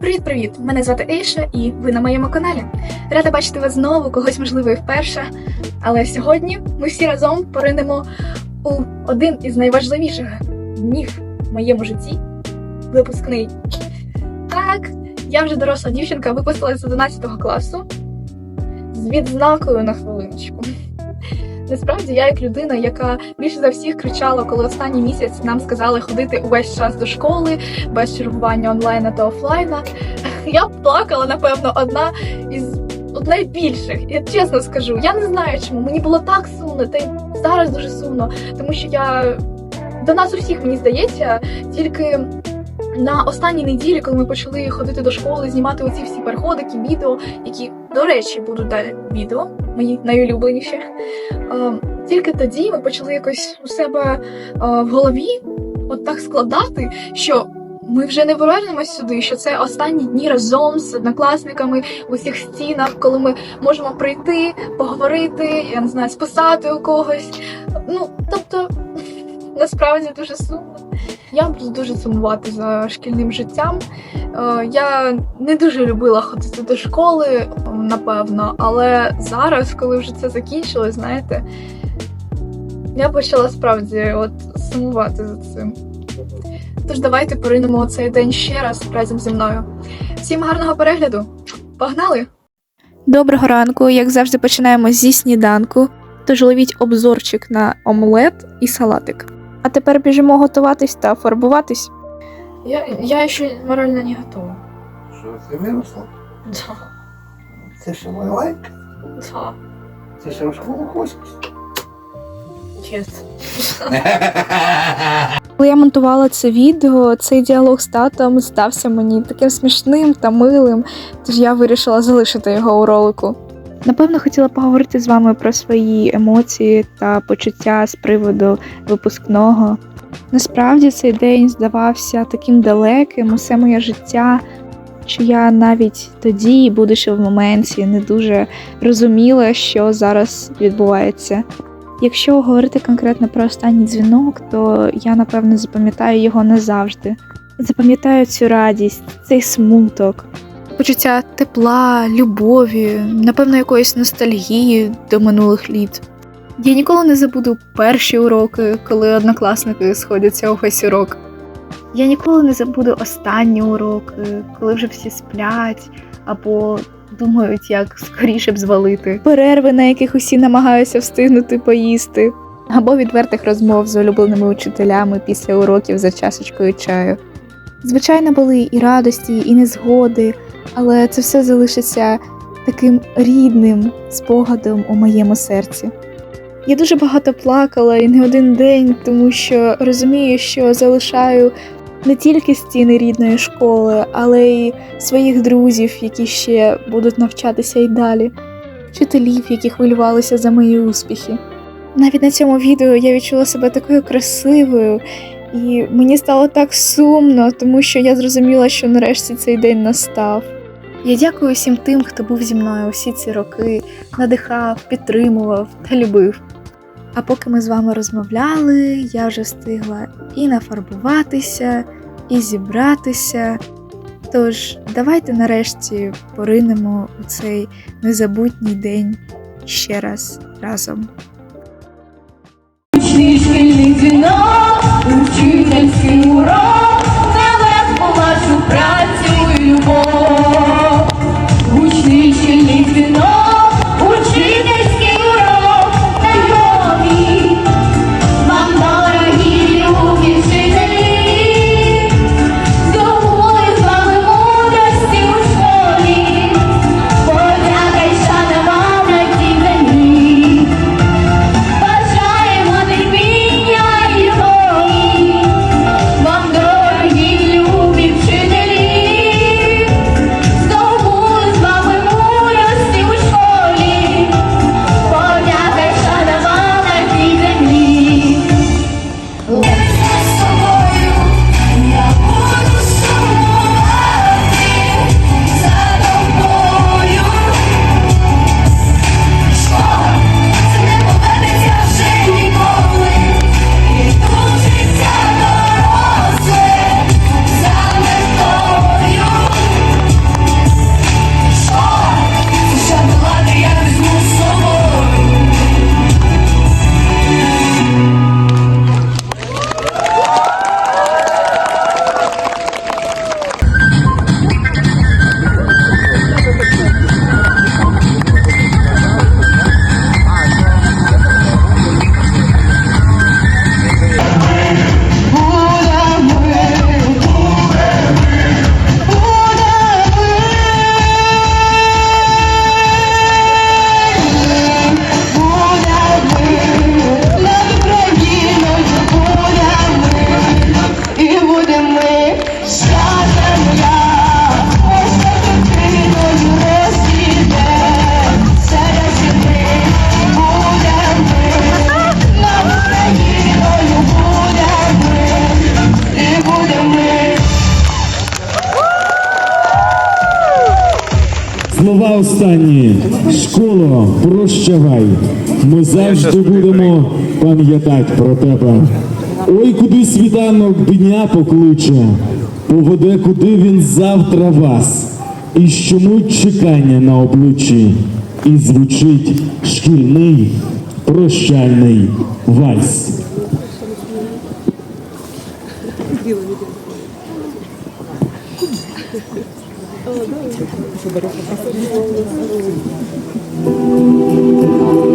Привіт-привіт! Мене звати Ейша, і ви на моєму каналі. Рада бачити вас знову, когось можливо і вперше. Але сьогодні ми всі разом поринемо у один із найважливіших днів в моєму житті випускний. Так, я вже доросла дівчинка, випустилася з 11 класу з відзнакою на хвилиночку. Насправді я як людина, яка більше за всіх кричала, коли останній місяць нам сказали ходити увесь час до школи без чергування онлайна та офлайна. Я плакала, напевно, одна із найбільших. Я чесно скажу, я не знаю чому. Мені було так сумно, та й зараз дуже сумно, тому що я до нас усіх, мені здається, тільки. На останній неділі, коли ми почали ходити до школи, знімати оці всі переходики, відео, які, до речі, будуть далі відео, мої найулюбленіші. Тільки тоді ми почали якось у себе в голові от так складати, що ми вже не повернемось сюди, що це останні дні разом з однокласниками в усіх стінах, коли ми можемо прийти, поговорити, я не знаю, списати у когось. Ну, тобто, насправді дуже сумно. Я буду дуже сумувати за шкільним життям. Е, Я не дуже любила ходити до школи, напевно, але зараз, коли вже це закінчилось, знаєте, я почала справді от сумувати за цим. Тож давайте поринемо цей день ще раз разом зі мною. Всім гарного перегляду! Погнали! Доброго ранку, як завжди, починаємо зі сніданку. Тож ловіть обзорчик на омлет і салатик. А тепер біжимо готуватись та фарбуватись. Я, я ще морально не готова. Що ти виросла? Да, Це ще моя лайк? да, Це ще в школу хочеш? чесно. Коли я монтувала це відео, цей діалог з татом здався мені таким смішним та милим, тож я вирішила залишити його у ролику. Напевно, хотіла поговорити з вами про свої емоції та почуття з приводу випускного. Насправді цей день здавався таким далеким, усе моє життя, що я навіть тоді, будучи в моменті, не дуже розуміла, що зараз відбувається. Якщо говорити конкретно про останній дзвінок, то я напевно запам'ятаю його назавжди. Запам'ятаю цю радість, цей смуток, почуття тепла, любові, напевно, якоїсь ностальгії до минулих літ. Я ніколи не забуду перші уроки, коли однокласники сходяться увесь урок. Я ніколи не забуду останні уроки, коли вже всі сплять або думають, як скоріше б звалити. Перерви, на яких усі намагаються встигнути поїсти, або відвертих розмов з улюбленими учителями після уроків за чашечкою чаю. Звичайно, були і радості, і незгоди, але це все залишиться таким рідним спогадом у моєму серці. Я дуже багато плакала і не один день, тому що розумію, що залишаю не тільки стіни рідної школи, але й своїх друзів, які ще будуть навчатися й далі, вчителів, які хвилювалися за мої успіхи. Навіть на цьому відео я відчула себе такою красивою, і мені стало так сумно, тому що я зрозуміла, що нарешті цей день настав. Я дякую всім тим, хто був зі мною усі ці роки, надихав, підтримував та любив. А поки ми з вами розмовляли, я вже встигла і нафарбуватися, і зібратися. Тож, давайте нарешті поринемо у цей незабутній день ще раз разом. Шкільний дзвінок, учительський урок, останні. Школо, прощавай. Ми завжди будемо пам'ятати про тебе. Ой, куди світанок дня покличе, поведе, куди він завтра вас. І щомуть чекання на обличчі, і звучить шкільний прощальний вальс. Don't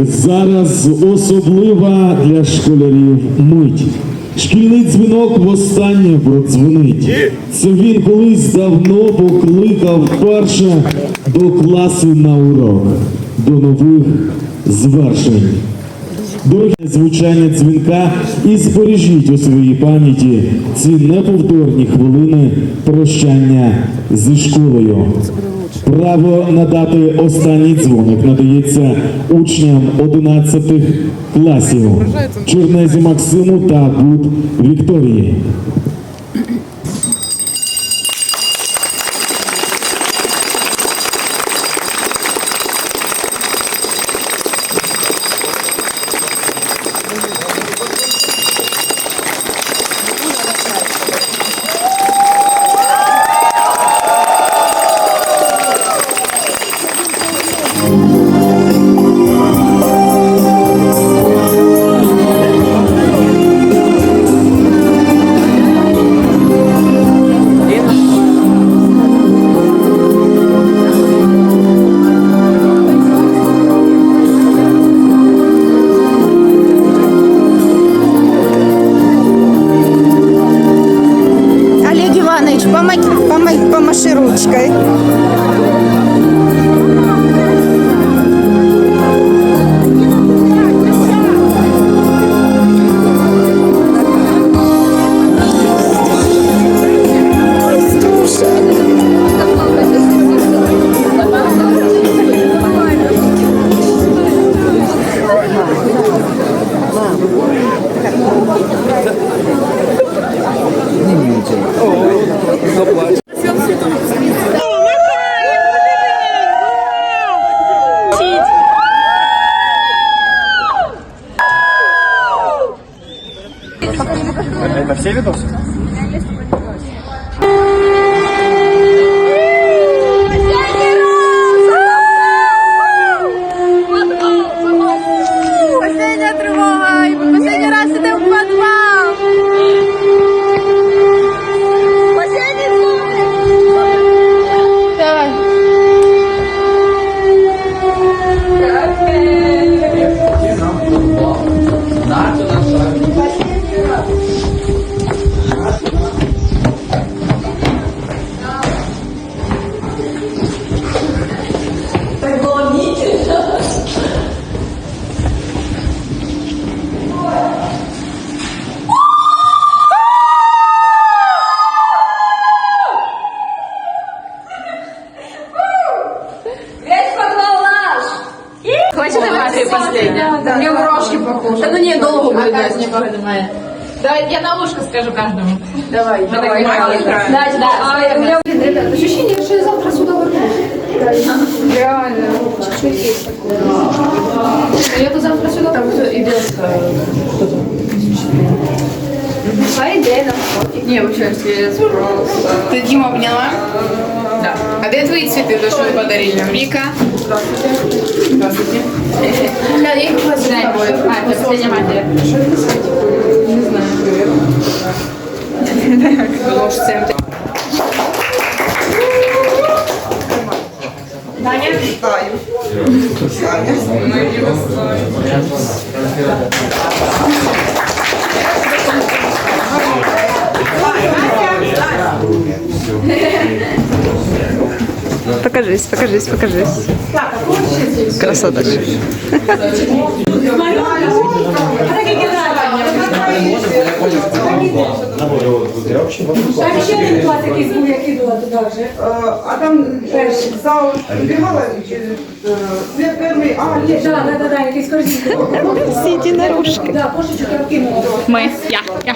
зараз особлива для школярів мить. Шкільний дзвінок востаннє продзвонить. Це він колись давно покликав перше до класу на урок, до нових звершень. Дороге звучання дзвінка і збережіть у своїй пам'яті ці неповторні хвилини прощання зі школою. Право надати останній дзвоник надається учням 11 класів Чернезі Максиму та Буд Вікторії. Хочете мати последня? Мне в рожки похоже. Да ну не, долго будет. А нікого немає. Давай, я на ушко скажу каждому. Давай, давай. Да, да. А, у меня ощущение, что я завтра сюда вернусь. Реально. Чуть-чуть есть такое. Я то завтра сюда. Там кто идет? Какая идея нам Не, вообще, если просто... Ты Диму обняла? Да. А где твои цветы, то, что вы подарили? Вика. Здравствуйте. Да, я их знаю. А, это последняя матери. Не знаю. Ложь центр. Покажись, покажись, покажись. Красота. Там ще один клас якийсь був, я кидала туди вже. А там зал бігала світ перший, а є Так, так, так, якийсь корзинки. Всі єдинорожки. Так, кошечок я вкинула. Ми. Я. Я.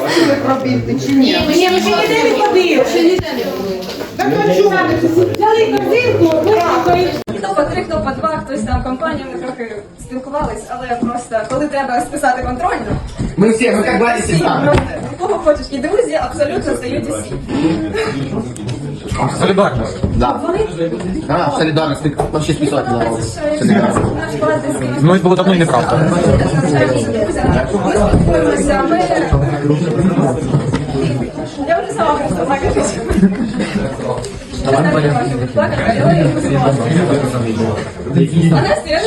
хотіли пробігти чи ні? Ні, ми ще ніде не ходили. Ще ніде не ходили. Взяли корзинку, виїхали. Хто по три, хто по два, хтось там компаніями трохи спілкувались, але просто коли треба списати контрольну, Ми всі, ми всі просто кого хочеш і друзі абсолютно стають усі. Солидарность. Да. А, солідарність, ти вообще списати не. Солідарність. Ну, это было давно и неправда. ми спілкуємося, ми... Я вже сама просто плакати. А Настя, я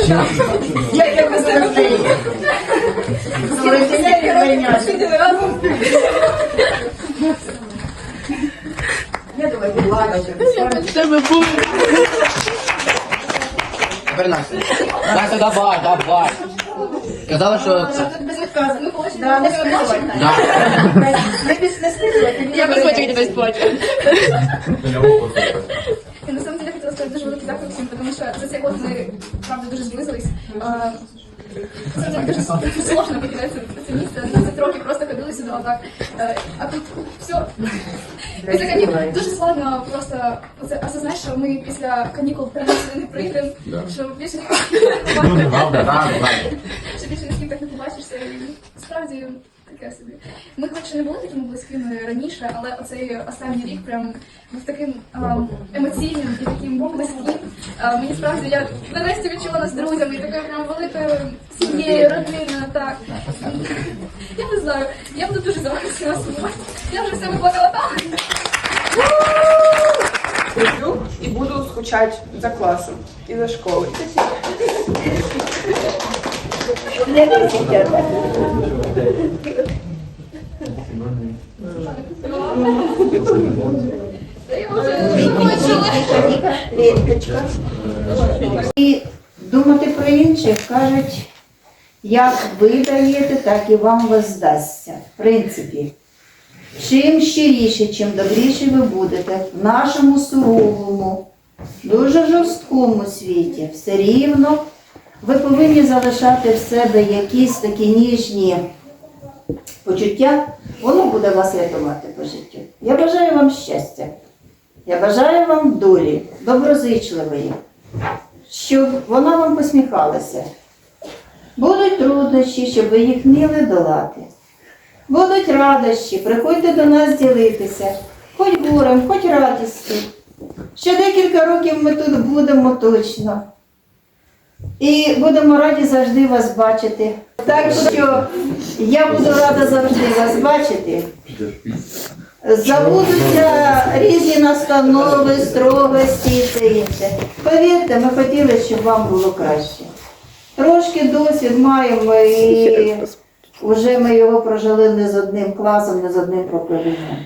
давай, давай. Казала, що. Ми хочемо. Да, не. Да. Я без очі тебе сплачу. Я на самом деле хотела сказать дуже великий дякую всім, тому що за цей год ми правда дуже зблизились. Це не дуже сложно покидати це місце. 20 років просто ходили сюди отак. Е, А тут все. Після канікул дуже складно просто оце осознати, що ми після канікул прямо сюди не прийдемо, що більше ні з ким так не побачишся. І справді таке собі. Ми хоч не були такими близькими раніше, але оцей останній рік прям був таким а, емоційним і таким близьким. А, мені справді я нарешті відчула нас друзями, і такою прям великою сім'єю, родиною, так. Я не знаю, я буду дуже за всіма сумувати. Я вже все виплакала там. Люблю и буду скучать за классом и за школой. І думати про інших кажуть, як ви даєте, так і вам воздасться. В принципі, чим щиріше, чим добріше ви будете в нашому суровому, дуже жорсткому світі, все рівно ви повинні залишати в себе якісь такі ніжні почуття, воно буде вас рятувати по життю. Я бажаю вам щастя. Я бажаю вам долі, доброзичливої, щоб вона вам посміхалася. Будуть труднощі, щоб ви їх вміли долати. Будуть радощі, приходьте до нас ділитися, хоч горем, хоч радістю. Ще декілька років ми тут будемо точно. І будемо раді завжди вас бачити. Так що я буду рада завжди вас бачити. Забудуться різні настанови, строгості і все інше. Повірте, ми хотіли, щоб вам було краще. Трошки досвід маємо і вже ми його прожили не з одним класом, не з одним поколінням.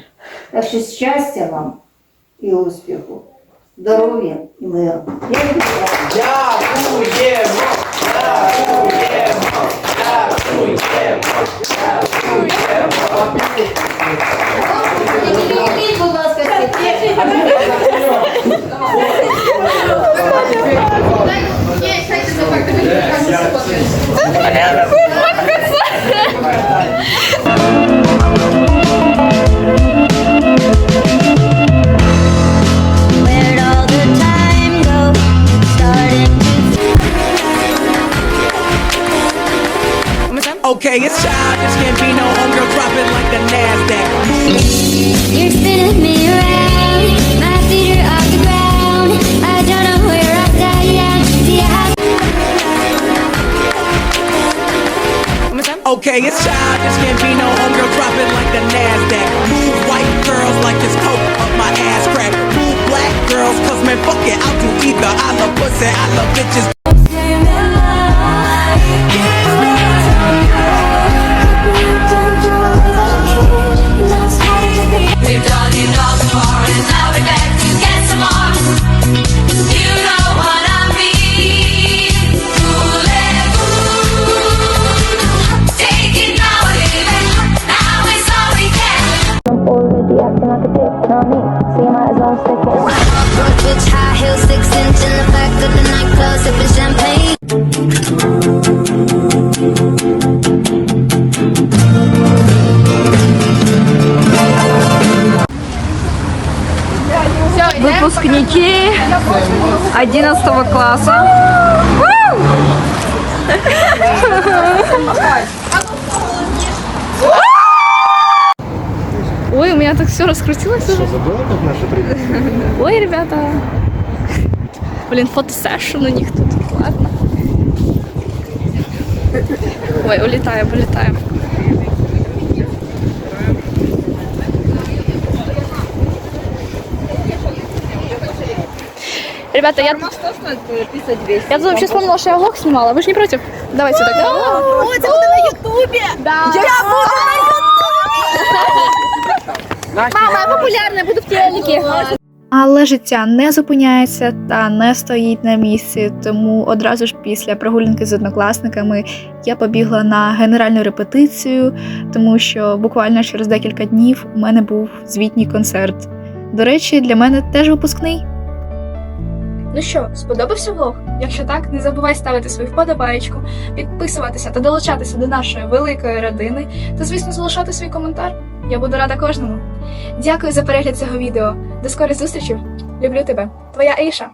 Так що щастя вам і успіху, здоров'я і миру. Я вітаю. Підійдіть, будь ласка, всі. Where'd Выпускники 11 класса. Ой, у меня так все раскрутилось уже. Ой, ребята. Блин, фотосешн у них тут. Ладно. Ой, улетаем, улетаем. Ребята, я... Я тут вообще вспомнила, что я влог снимала. Вы же не против? Давайте так. О, это будет на ютубе! Да. Я буду на ютубе! Мама, я популярна, буду в телеке. Але життя не зупиняється та не стоїть на місці, тому одразу ж після прогулянки з однокласниками я побігла на генеральну репетицію, тому що буквально через декілька днів у мене був звітній концерт. До речі, для мене теж випускний. Ну що, сподобався влог? Якщо так, не забувай ставити свою вподобаєчку, підписуватися та долучатися до нашої великої родини та, звісно, залишати свій коментар. Я буду рада кожному. Дякую за перегляд цього відео. До скорих зустрічей. Люблю тебе. Твоя Аїша.